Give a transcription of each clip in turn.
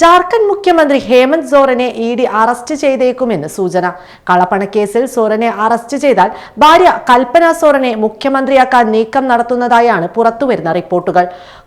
ജാർഖണ്ഡ് മുഖ്യമന്ത്രി ഹേമന്ത് സോറനെ E D arrest ചെയ്തേക്കുമെന്ന് സൂചന. കളപ്പണക്കേസിൽ സോറനെ അറസ്റ്റ് ചെയ്താൽ ഭാര്യ കൽപ്പന സോറനെ മുഖ്യമന്ത്രിയാക്കാൻ നീക്കം നടത്തുന്നതായാണ് പുറത്തുവരുന്ന റിപ്പോർട്ടുകൾ.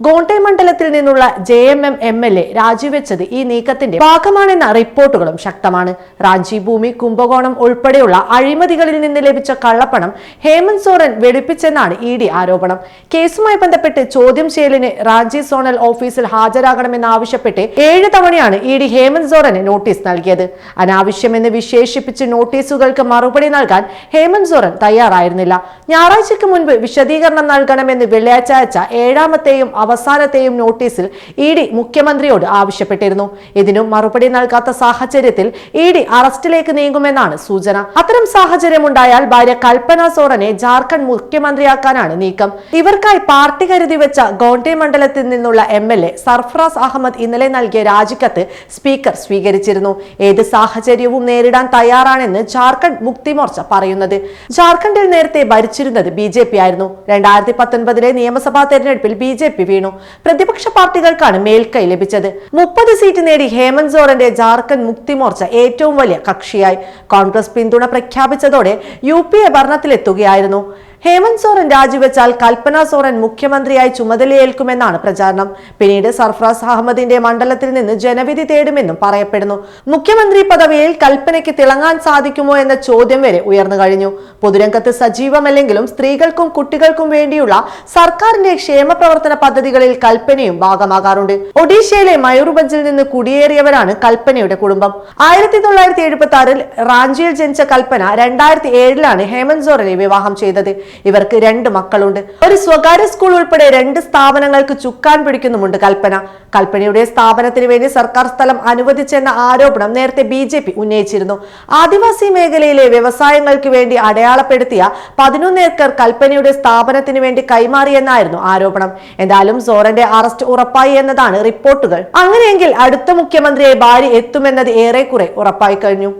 ഗോണ്ടെ മണ്ഡലത്തിൽ നിന്നുള്ള J M M M L A രാജിവെച്ചത് ഈ നീക്കത്തിന്റെ ഭാഗമാണെന്ന റിപ്പോർട്ടുകളും ശക്തമാണ്. റാഞ്ചി ഭൂമി കുംഭകോണം ഉൾപ്പെടെയുള്ള അഴിമതികളിൽ നിന്ന് ലഭിച്ച കള്ളപ്പണം ഹേമന്ത് സോറൻ വെളുപ്പിച്ചെന്നാണ് ഇ ഡി ആരോപണം. കേസുമായി ബന്ധപ്പെട്ട് ചോദ്യം ചെയ്യലിന് റാഞ്ചി സോണൽ ഓഫീസിൽ ഹാജരാകണമെന്നാവശ്യപ്പെട്ട് ഏഴ് തവണയാണ് ഇ ഡി ഹേമന്ത് സോറന് നോട്ടീസ് നൽകിയത്. അനാവശ്യമെന്ന് വിശേഷിപ്പിച്ച് നോട്ടീസുകൾക്ക് മറുപടി നൽകാൻ ഹേമന്ത് സോറൻ തയ്യാറായിരുന്നില്ല. ഞായറാഴ്ചയ്ക്ക് മുൻപ് വിശദീകരണം നൽകണമെന്ന് വെള്ളിയാഴ്ച അയച്ച ഏഴാമത്തെയും അവസാനത്തെയും നോട്ടീസിൽ ഇ ഡി മുഖ്യമന്ത്രിയോട് ആവശ്യപ്പെട്ടിരുന്നു. ഇതിനും മറുപടി നൽകാത്ത സാഹചര്യത്തിൽ ഇ ഡി അറസ്റ്റിലേക്ക് നീങ്ങുമെന്നാണ് സൂചന. അത്തരം സാഹചര്യമുണ്ടായാൽ ഭാര്യ കൽപ്പന സോറനെ ജാർഖണ്ഡ് മുഖ്യമന്ത്രിയാക്കാനാണ് നീക്കം. ഇവർക്കായി പാർട്ടി കരുതി വെച്ച ഗോണ്ടെ മണ്ഡലത്തിൽ നിന്നുള്ള M L A Sarfaraz Ahmad ഇന്നലെ നൽകിയ രാജിക്കത്ത് സ്പീക്കർ സ്വീകരിച്ചിരുന്നു. ഏത് സാഹചര്യവും നേരിടാൻ തയ്യാറാണെന്ന് ജാർഖണ്ഡ് മുക്തി മോർച്ച പറയുന്നത്. ജാർഖണ്ഡിൽ നേരത്തെ ഭരിച്ചിരുന്നത് ബി ജെ പി ആയിരുന്നു. രണ്ടായിരത്തി പത്തൊൻപതിലെ നിയമസഭാ തെരഞ്ഞെടുപ്പിൽ ബി ജെ പി വീണു. പ്രതിപക്ഷ പാർട്ടികൾക്കാണ് മേൽക്കൈ ലഭിച്ചത്. മുപ്പത് സീറ്റ് നേടി ഹേമന്ത് സോറന്റെ ജാർഖണ്ഡ് മുക്തി മോർച്ച ഏറ്റവും വലിയ കക്ഷിയായി. കോൺഗ്രസ് പിന്തുണ പ്രഖ്യാപിച്ചതോടെ യു പി എ ഭരണത്തിലെത്തുകയായിരുന്നു. ഹേമന്ത് സോറൻ രാജിവെച്ചാൽ കൽപ്പന സോറൻ മുഖ്യമന്ത്രിയായി ചുമതലയേൽക്കുമെന്നാണ് പ്രചാരണം. പിന്നീട് സർഫറാസ് അഹമ്മദിന്റെ മണ്ഡലത്തിൽ നിന്ന് ജനവിധി തേടുമെന്നും പറയപ്പെടുന്നു. മുഖ്യമന്ത്രി പദവിയിൽ കൽപ്പനയ്ക്ക് തിളങ്ങാൻ സാധിക്കുമോ എന്ന ചോദ്യം വരെ ഉയർന്നു കഴിഞ്ഞു. പൊതുരംഗത്ത് സജീവമല്ലെങ്കിലും സ്ത്രീകൾക്കും കുട്ടികൾക്കും വേണ്ടിയുള്ള സർക്കാരിന്റെ ക്ഷേമ പ്രവർത്തന പദ്ധതികളിൽ കൽപ്പനയും ഭാഗമാകാറുണ്ട്. ഒഡീഷയിലെ മയൂർബഞ്ചിൽ നിന്ന് കുടിയേറിയവരാണ് കൽപ്പനയുടെ കുടുംബം. ആയിരത്തി തൊള്ളായിരത്തി എഴുപത്തി ആറിൽ റാഞ്ചിയിൽ ജനിച്ച കൽപ്പന രണ്ടായിരത്തി ഏഴിലാണ് ഹേമന്ത് സോറനെ വിവാഹം ചെയ്തത്. ഇവർക്ക് രണ്ട് മക്കളുണ്ട്. ഒരു സ്വകാര്യ സ്കൂൾ ഉൾപ്പെടെ രണ്ട് സ്ഥാപനങ്ങൾക്ക് ചുക്കാൻ പിടിക്കുന്നുമുണ്ട് കൽപ്പന. കൽപ്പനയുടെ സ്ഥാപനത്തിന് വേണ്ടി സർക്കാർ സ്ഥലം അനുവദിച്ചെന്ന ആരോപണം നേരത്തെ ബി ജെ പി ഉന്നയിച്ചിരുന്നു. ആദിവാസി മേഖലയിലെ വ്യവസായങ്ങൾക്ക് വേണ്ടി അടയാളപ്പെടുത്തിയ പതിനൊന്ന് ഏക്കർ കൽപ്പനയുടെ സ്ഥാപനത്തിന് വേണ്ടി കൈമാറിയെന്നായിരുന്നു ആരോപണം. എന്തായാലും സോറന്റെ അറസ്റ്റ് ഉറപ്പായി എന്നതാണ് റിപ്പോർട്ടുകൾ. അങ്ങനെയെങ്കിൽ അടുത്ത മുഖ്യമന്ത്രിയെ ഭാര്യ എത്തുമെന്നത് ഏറെക്കുറെ ഉറപ്പായി കഴിഞ്ഞു.